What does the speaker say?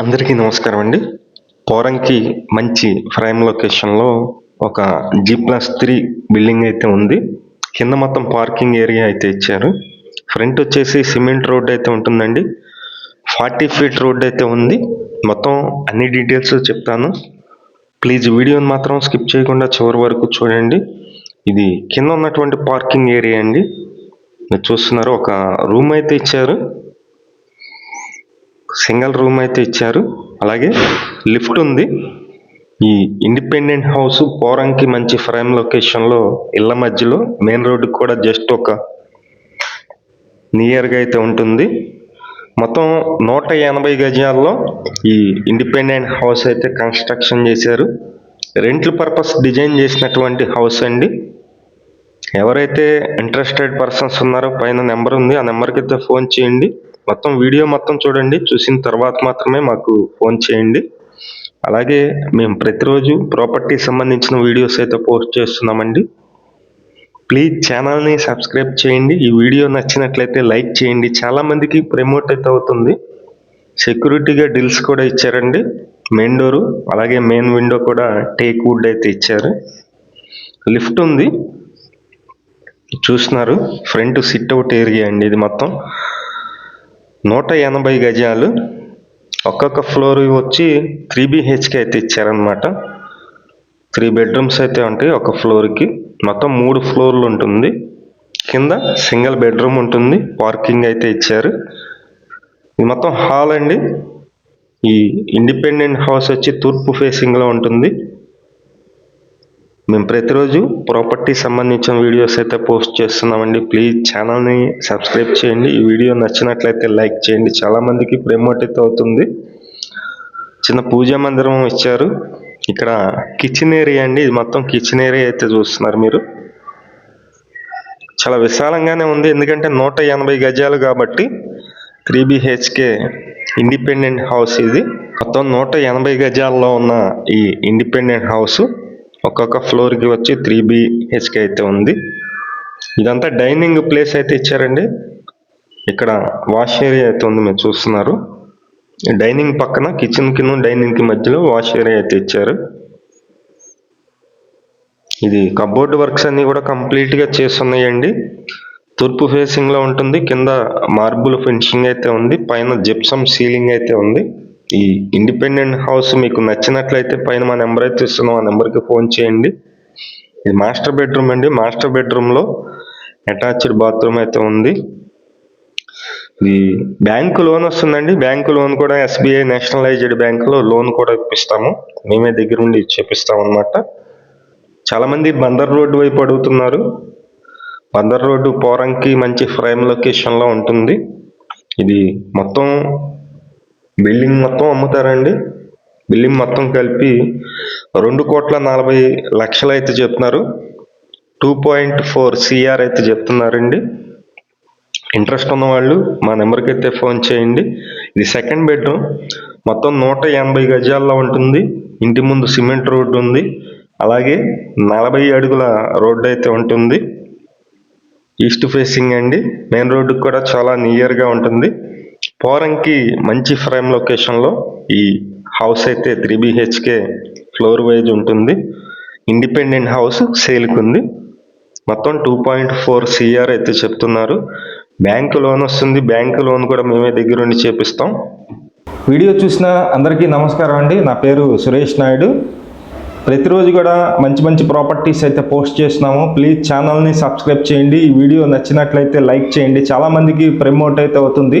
అందరికీ నమస్కారం అండి. పోరంకి మంచి ప్రైమ్ లొకేషన్లో ఒక జీ ప్లస్ త్రీ బిల్డింగ్ అయితే ఉంది. కింద మొత్తం పార్కింగ్ ఏరియా అయితే ఇచ్చారు. ఫ్రంట్ వచ్చేసి సిమెంట్ రోడ్ అయితే ఉంటుందండి. ఫార్టీ ఫీట్ రోడ్ అయితే ఉంది. మొత్తం అన్ని డీటెయిల్స్ చెప్తాను. ప్లీజ్ వీడియోని మాత్రం స్కిప్ చేయకుండా చివరి వరకు చూడండి. ఇది కింద ఉన్నటువంటి పార్కింగ్ ఏరియా అండి. మీరు చూస్తున్నారు ఒక రూమ్ అయితే ఇచ్చారు. సింగిల్ రూమ్ అయితే ఇచ్చారు. అలాగే లిఫ్ట్ ఉంది. ఈ ఇండిపెండెంట్ హౌస్ పోరంకి మంచి ఫ్రేమ్ లొకేషన్లో ఇళ్ళ మధ్యలో మెయిన్ రోడ్డు కూడా జస్ట్ ఒక నియర్గా అయితే ఉంటుంది. మొత్తం నూట ఎనభై గజాల్లో ఈ ఇండిపెండెంట్ హౌస్ అయితే కన్స్ట్రక్షన్ చేశారు. రెంట్ల పర్పస్ డిజైన్ చేసినటువంటి హౌస్ అండి. ఎవరైతే ఇంట్రెస్టెడ్ పర్సన్స్ ఉన్నారో పైన నెంబర్ ఉంది. ఆ నెంబర్కి అయితే ఫోన్ చేయండి. మొత్తం వీడియో మొత్తం చూడండి. చూసిన తర్వాత మాత్రమే మాకు ఫోన్ చేయండి. అలాగే మేము ప్రతిరోజు ప్రాపర్టీ సంబంధించిన వీడియోస్ అయితే పోస్ట్ చేస్తున్నామండి. ప్లీజ్ ఛానల్ని సబ్స్క్రైబ్ చేయండి. ఈ వీడియో నచ్చినట్లయితే లైక్ చేయండి. చాలామందికి ప్రమోట్ అయితే అవుతుంది. సెక్యూరిటీగా డిల్స్ కూడా ఇచ్చారండి. మెయిన్ డోరు అలాగే మెయిన్ విండో కూడా టేక్ వుడ్ అయితే ఇచ్చారు. లిఫ్ట్ ఉంది. చూస్తున్నారు. ఫ్రంట్ సిట్ అవుట్ ఏరియా అండి ఇది మొత్తం. నూట ఎనభై గజాలు ఒక్కొక్క ఫ్లోర్ వచ్చి త్రీ బిహెచ్కే అయితే ఇచ్చారనమాట త్రీ బెడ్రూమ్స్ అయితే ఉంటాయి ఒక ఫ్లోర్కి. మొత్తం మూడు ఫ్లోర్లు ఉంటుంది. కింద సింగిల్ బెడ్రూమ్ ఉంటుంది. పార్కింగ్ అయితే ఇచ్చారు. ఇది మొత్తం హాల్ అండి. ఈ ఇండిపెండెంట్ హౌస్ వచ్చి తూర్పు ఫేసింగ్లో ఉంటుంది. మేము ప్రతిరోజు ప్రాపర్టీ సంబంధించిన వీడియోస్ అయితే పోస్ట్ చేస్తున్నామండి. ప్లీజ్ ఛానల్ని సబ్స్క్రైబ్ చేయండి. ఈ వీడియో నచ్చినట్లయితే లైక్ చేయండి. చాలామందికి ప్రమోట్ అయితే అవుతుంది. చిన్న పూజా మందిరం ఇచ్చారు. ఇక్కడ కిచెన్ ఏరియా అండి. ఇది మొత్తం కిచెన్ ఏరియా అయితే చూస్తున్నారు మీరు. చాలా విశాలంగానే ఉంది. ఎందుకంటే నూట ఎనభై గజాలు కాబట్టి త్రీ బిహెచ్కే ఇండిపెండెంట్ హౌస్ ఇది. మొత్తం నూట ఎనభై గజాల్లో ఉన్న ఈ ఇండిపెండెంట్ హౌస్ ఒక్కొక్క ఫ్లోర్కి వచ్చి త్రీ బిహెచ్కే అయితే ఉంది. ఇదంతా డైనింగ్ ప్లేస్ అయితే ఇచ్చారండి. ఇక్కడ వాష్ ఏరియా అయితే ఉంది మీరు చూస్తున్నారు. డైనింగ్ పక్కన కిచెన్ కింద డైనింగ్కి మధ్యలో వాష్ ఏరియా అయితే ఇచ్చారు. ఇది కబోర్డ్ వర్క్స్ అన్ని కూడా కంప్లీట్గా చేస్తున్నాయండి. తూర్పు ఫేసింగ్లో ఉంటుంది కింద మార్బుల్ ఫినిషింగ్ అయితే ఉంది పైన జిప్సమ్ సీలింగ్ అయితే ఉంది. ఈ ఇండిపెండెంట్ హౌస్ మీకు నచ్చినట్లయితే పైన మా నెంబర్ అయితే ఇస్తున్నాం. ఆ నెంబర్కి ఫోన్ చేయండి. ఇది మాస్టర్ బెడ్రూమ్ అండి. మాస్టర్ బెడ్రూమ్లో అటాచ్డ్ బాత్రూమ్ అయితే ఉంది. ఇది బ్యాంకు లోన్ వస్తుందండి. బ్యాంకు లోన్ కూడా ఎస్బీఐ నేషనలైజ్డ్ బ్యాంకులో లోన్ కూడా ఇప్పిస్తాము. మేమే దగ్గర ఉండి చేపిస్తాం అనమాట చాలామంది బందర్ రోడ్డు వైపు అడుగుతున్నారు. బందర్ రోడ్డు పోరంకి మంచి ఫ్రేమ్ లొకేషన్లో ఉంటుంది. ఇది మొత్తం బిల్డింగ్ మొత్తం అమ్ముతారండి. బిల్డింగ్ మొత్తం కలిపి రెండు కోట్ల నలభై లక్షలు అయితే చెప్తున్నారు. టూ పాయింట్ ఫోర్ సిఆర్ అయితే చెప్తున్నారండి. ఇంట్రెస్ట్ ఉన్న వాళ్ళు మా నెంబర్కి అయితే ఫోన్ చేయండి. ఇది సెకండ్ బెడ్రూమ్. మొత్తం నూట ఎనభై గజాల్లో ఉంటుంది. ఇంటి ముందు సిమెంట్ రోడ్డు ఉంది. అలాగే నలభై అడుగుల రోడ్డు అయితే ఉంటుంది. ఈస్ట్ ఫేసింగ్ అండి. మెయిన్ రోడ్డుకి కూడా చాలా నియర్గా ఉంటుంది. పోరంకి మంచి ఫ్రేమ్ లొకేషన్లో ఈ హౌస్ అయితే త్రీ బిహెచ్కే ఫ్లోర్ వైజ్ ఉంటుంది. ఇండిపెండెంట్ హౌస్ సేల్కి ఉంది. మొత్తం టూ పాయింట్ ఫోర్ సిఆర్ అయితే చెప్తున్నారు. బ్యాంకు లోన్ వస్తుంది. బ్యాంకు లోన్ కూడా మేమే దగ్గరుండి చేపిస్తాం. వీడియో చూసిన అందరికీ నమస్కారం అండి. నా పేరు సురేష్ నాయుడు. ప్రతిరోజు కూడా మంచి మంచి ప్రాపర్టీస్ అయితే పోస్ట్ చేస్తున్నాము. ప్లీజ్ ఛానల్ని సబ్స్క్రైబ్ చేయండి. ఈ వీడియో నచ్చినట్లయితే లైక్ చేయండి. చాలామందికి ప్రమోట్ అయితే అవుతుంది.